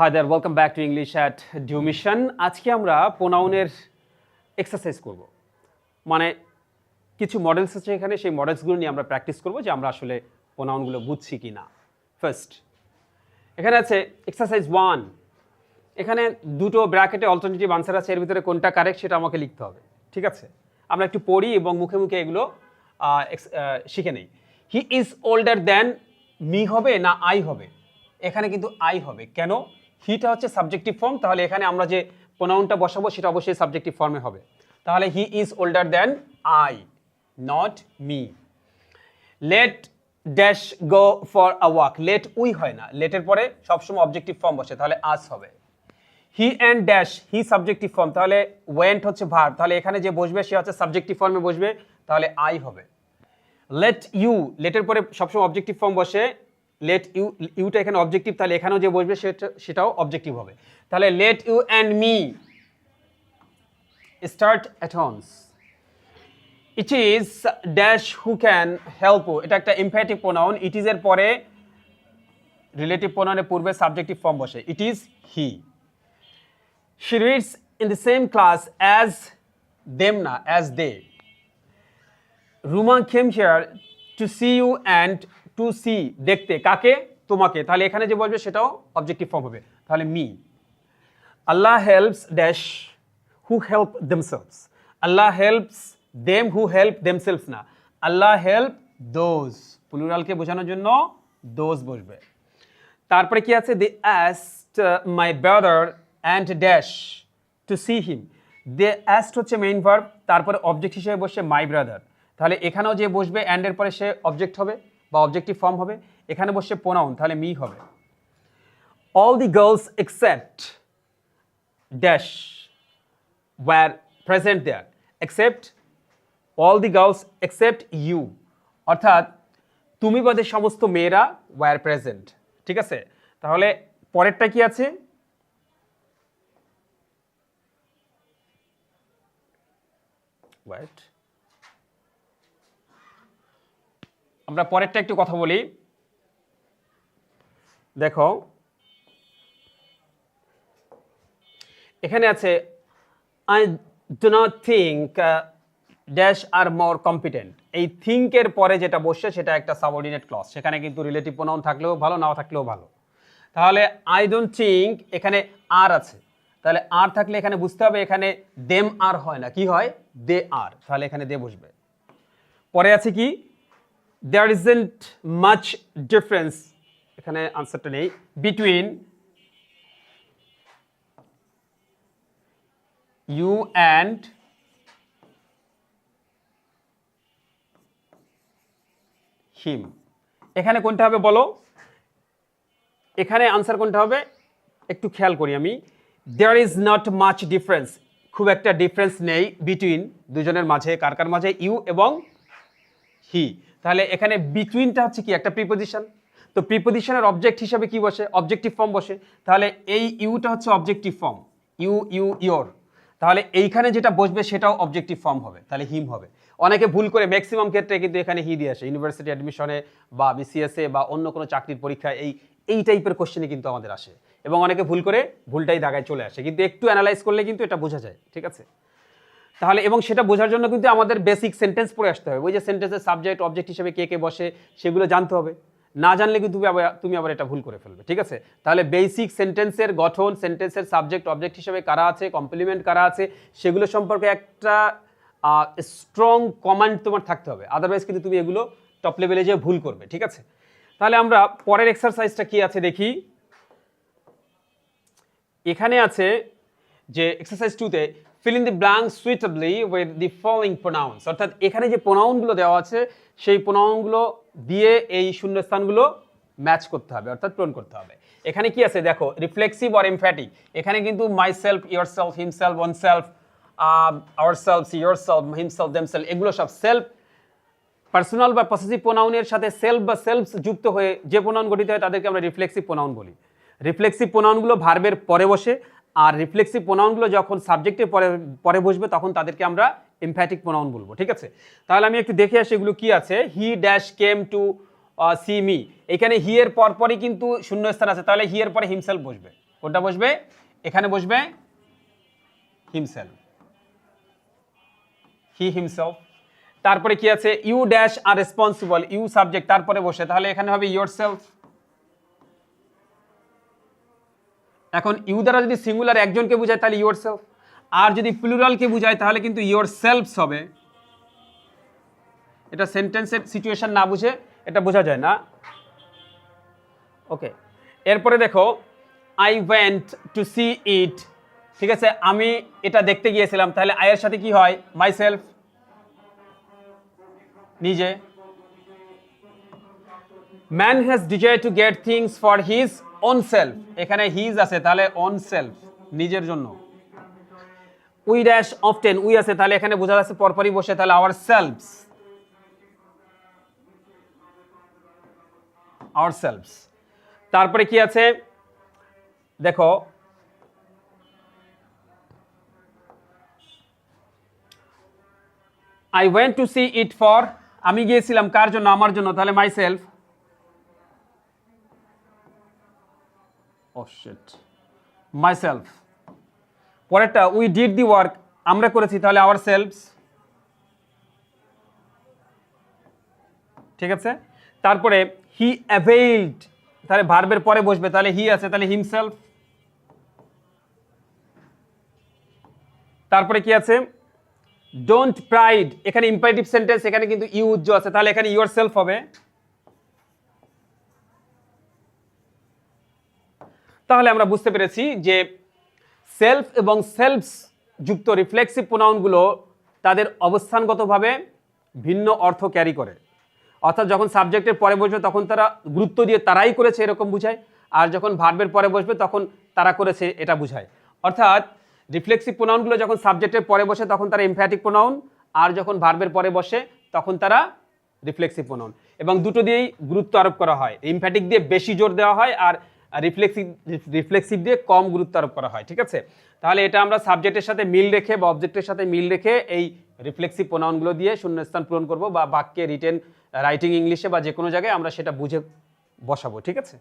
Hi there welcome back to English at dew mission আজকে আমরা প্রোনাউনের exercise করব। মানে কিছু মডেলস আছে এখানে, সেই মডেলসগুলো নিয়ে আমরা প্র্যাকটিস করব যে আমরা আসলে প্রোনাউনগুলো বুঝছি কি না ফার্স্ট এখানে আছে এক্সারসাইজ ওয়ান এখানে দুটো ব্র্যাকেটে অল্টারনেটিভ আনসার আছে, এর ভিতরে কোনটা কারেক্ট সেটা আমাকে লিখতে হবে, ঠিক আছে? আমরা একটু পড়ি এবং মুখে মুখে এগুলো শিখে নেই। He is older than me হবে না আই হবে? এখানে কিন্তু আই হবে। কেন? হিটা হচ্ছে সাবজেক্টিভ ফর্ম তাহলে এখানে আমরা যে প্রোনাউনটা বসাবো, সেটা অবশ্যই সাবজেক্টিভ ফর্মে হবে। তাহলে he is older than I not me let dash go for a walk let we হয় না। লেটের পরে সবসময় অবজেক্টিভ ফর্ম বসে। তাহলে আস হবে। He and dash he subjective form তাহলে ওয়েন্ট হচ্ছে ভার তাহলে এখানে যে বসবে, সে হচ্ছে সাবজেক্টিভ ফর্মে বসবে। তাহলে আই হবে। লেট ইউ লেটের পরে সবসময় অবজেক্টিভ ফর্ম বসে। লেট ইউ ইউটা এখানে অবজেক্টিভ তাহলে এখানেও যে বসবে সেটা, সেটাও অবজেক্টিভ হবে। তাহলে let you and me start at once it is dash who can help এটা একটা ইমপ্যাটিভ প্রোনাউন ইট ইজ এর পরে রিলেটিভ প্রোনাউনের পূর্বে সাবজেক্টিভ ফর্ম বসে। It is he she reads in the same class as them না, as they Ruma came here to see you and to see দেখতে, কাকে? তোমাকে। তাহলে এখানে যে বলবে সেটাও অবজেক্টিভ ফর্ম হবে। তাহলে me Allah helps dash who help themselves Allah helps them who help themselves না। আল্লাহ হেল্প দোজ প্লুরালকে বোঝানোর জন্য দোজ বসবে। তারপরে কি আছে? They asked my brother and dash to see him they asked হচ্ছে মেইন ভার্ব তারপরে অবজেক্ট হিসেবে বসে মাই ব্রাদার তাহলে এখানেও যে বসবে অ্যান্ডের পরে সে অবজেক্ট হবে। বা অবজেক্টিভ ফর্ম হবে, এখানে বসে প্রোনাউন তাহলে মি হবে। All the girls except dash were present there except all the girls except you অর্থাৎ, তুমি বাদে সমস্ত মেয়েরা ওয়ার প্রেজেন্ট ঠিক আছে? তাহলে পরেরটা কি আছে? ওয়েট আমরা পরেরটা একটু কথা বলি। দেখো, এখানে আছে I do not think dash are more competent এই থিঙ্কের পরে যেটা বসছে সেটা একটা সাবঅর্ডিনেট ক্লস সেখানে কিন্তু রিলেটিভ প্রোনাউন থাকলেও ভালো, নাও থাকলেও ভালো। তাহলে আই ডোন্ট থিঙ্ক এখানে আর আছে। তাহলে আর থাকলে এখানে বুঝতে হবে এখানে দেম আর হয় না। কি হয়? দে আর তাহলে এখানে দে বসবে। পরে আছে কি? দেয়ার ইজেন্ট মাচ ডিফারেন্স এখানে আনসারটা নেই বিটুইন you and him. এখানে কোনটা হবে বলো? এখানে আনসার কোনটা হবে? একটু খেয়াল করি আমি। There is not much difference খুব একটা ডিফারেন্স নেই বিটুইন দুজনের মাঝে, কার কার মাঝে? ইউ এবং হি তাহলে এখানে বিটুইনটা হচ্ছে কি? একটা প্রিপোজিশন তো প্রিপোজিশনের অবজেক্ট হিসাবে কি বসে? অবজেক্টিভ ফর্ম বসে। তাহলে এই ইউটা হচ্ছে objective form you you your তাহলে এইখানে যেটা বসবে সেটাও অবজেক্টিভ ফর্ম হবে। তাহলে হিম হবে। অনেকে ভুল করে ম্যাক্সিমাম ক্ষেত্রে কিন্তু এখানে হি দিয়ে আসে। ইউনিভার্সিটি অ্যাডমিশনে বা বিসিএসএ বা অন্য কোনো চাকরির পরীক্ষায় এই এই টাইপের কোশ্চেনে কিন্তু আমাদের আসে। এবং অনেকে ভুল করে ভুলটাই দাগায় চলে আসে। কিন্তু একটু অ্যানালাইজ করলে কিন্তু এটা বোঝা যায়। ঠিক আছে? তাহলে এবং সেটা বোঝার জন্য কিন্তু আমাদের বেসিক সেন্টেন্স পড়ে আসতে হবে। ওই যে সেন্টেন্সের সাবজেক্ট অবজেক্ট হিসেবে কে কে বসে, সেগুলো জানতে হবে। না জানলে কিন্তু তুমি আবার তুমি আবার এটা ভুল করে ফেলবে, ঠিক আছে? তাহলে বেসিক সেন্টেন্সের গঠন সেন্টেন্সের সাবজেক্ট অবজেক্ট হিসেবে কারা আছে কমপ্লিমেন্ট কারা আছে, সেগুলো সম্পর্কে একটা স্ট্রং কমান্ড তোমার থাকতে হবে। আদারওয়াইজ কিন্তু তুমি এগুলো টপ লেভেলে যেয়ে ভুল করবে, ঠিক আছে? তাহলে আমরা পরের এক্সারসাইজটা কি আছে দেখি। এখানে আছে যে এক্সারসাইজ টুতে fill in the blank suitably with the following pronouns অর্থাৎ এখানে যে প্রোনাউনগুলো দেওয়া আছে, সেই প্রোনাউনগুলো দিয়ে এই শূন্যস্থানগুলো ম্যাচ করতে হবে, অর্থাৎ পূরণ করতে হবে। এখানে কি আছে? দেখো রিফ্লেক্সিভ অর এমফ্যাটিক এখানে কিন্তু myself yourself himself oneself our self yourself himself them self এগুলো সব সেলফ পার্সোনাল বা পসেসিভ প্রোনাউনের সাথে সেলফ বা সেলফ যুক্ত হয়ে যে প্রোনাউন গঠিত হয়, তাদেরকে আমরা রিফ্লেক্সিভ প্রোনাউন বলি। রিফ্লেক্সিভ প্রোনাউনগুলো ভার্বের পরে বসে আর রিফ্লেক্সিভ প্রোনাউনগুলো যখন সাবজেক্টের পরে পরে বসবে, তখন তাদেরকে আমরা এমফ্যাটিক প্রোনাউন বলব, ঠিক আছে? তাহলে আমি একটু দেখে আসি এগুলো কি আছে। He dash came to see me এখানে হি এর পরপরই কিন্তু শূন্যস্থান আছে। তাহলে হি এর পরে হিমসেলফ বসবে। কোনটা বসবে? এখানে বসবে হিমসেলফ হি হিমসেলফ তারপরে কি আছে? You dash are responsible you subject তারপরে বসে। তাহলে এখানে হবে ইয়োর সেলফ এখন ইউ দ্বারা যদি সিঙ্গুলার একজনকে বোঝায়, তাহলে ইয়োর সেলফ আর যদি প্লুরালকে বোঝায়, তাহলে কিন্তু ইয়োর সেলফস হবে। এটা সেন্টেন্সের সিচুয়েশন না বুঝে এটা বোঝা যায় না। ওকে এরপরে দেখো I went to see it ঠিক আছে, আমি এটা দেখতে গিয়েছিলাম। তাহলে আয়ের সাথে কি হয়? মাই সেলফ নিজে। Man has desire to get things for his own self এখানে হিজ আছে, তাহলে অন সেলফ নিজের জন্য। উই ড্যাশ অফটেন উই আছে, তাহলে এখানে বোঝা যাচ্ছে পরপরই বসে, তাহলে আওয়ার সেলফস আওয়ার সেলফস তারপরে কি আছে? দেখো I went to see it for আমি গিয়েছিলাম কার জন্য? আমার জন্য, তাহলে মাই সেলফ মাই সেলফ পরেরটা উই ডিড দি ওয়ার্ক আমরা করেছি, তাহলে আওয়ার সেলফস ঠিক আছে? তারপরে হি অ্যাভেইলড তাহলে ভার্বের পরে বসবে, তাহলে হি আছে, তাহলে হিমসেলফ তারপরে কি আছে? ডোন্ট প্রাইড এখানে ইম্পারেটিভ সেন্টেন্স এখানে কিন্তু ইউ উজ্জ আছে, তাহলে এখানে ইউর সেলফ হবে। তাহলে আমরা বুঝতে পেরেছি যে সেলফ এবং সেলফস যুক্ত রিফ্লেক্সিভ প্রোনাউনগুলো তাদের অবস্থানগতভাবে ভিন্ন অর্থ ক্যারি করে। অর্থাৎ যখন সাবজেক্টের পরে বসবে তখন তারা গুরুত্ব দিয়ে তারাই করেছে এরকম বুঝায়, আর যখন ভার্বের পরে বসবে তখন তারা করেছে এটা বুঝায়। অর্থাৎ রিফ্লেক্সিভ প্রোনাউনগুলো যখন সাবজেক্টের পরে বসে তখন তারা ইমফ্যাটিক প্রোনাউন আর যখন ভার্বের পরে বসে তখন তারা রিফ্লেক্সিভ প্রোনাউন এবং দুটো দিয়েই গুরুত্ব আরোপ করা হয়। ইমফ্যাটিক দিয়ে বেশি জোর দেওয়া হয়, আর রিফ্লেক্সিভ রিফ্লেক্সিভ দিয়ে কম গুরুত্ব আরোপ করা হয়, ঠিক আছে? তাহলে এটা আমরা সাবজেক্টের সাথে মিল রেখে বা অবজেক্টের সাথে মিল রেখে এই রিফ্লেক্সিভ প্রোনাউনগুলো দিয়ে শূন্যস্থান পূরণ করব বা বাক্যে রিটেন রাইটিং ইংলিশে বা যে কোনো জায়গায় আমরা সেটা বুঝে বসাবো, ঠিক আছে?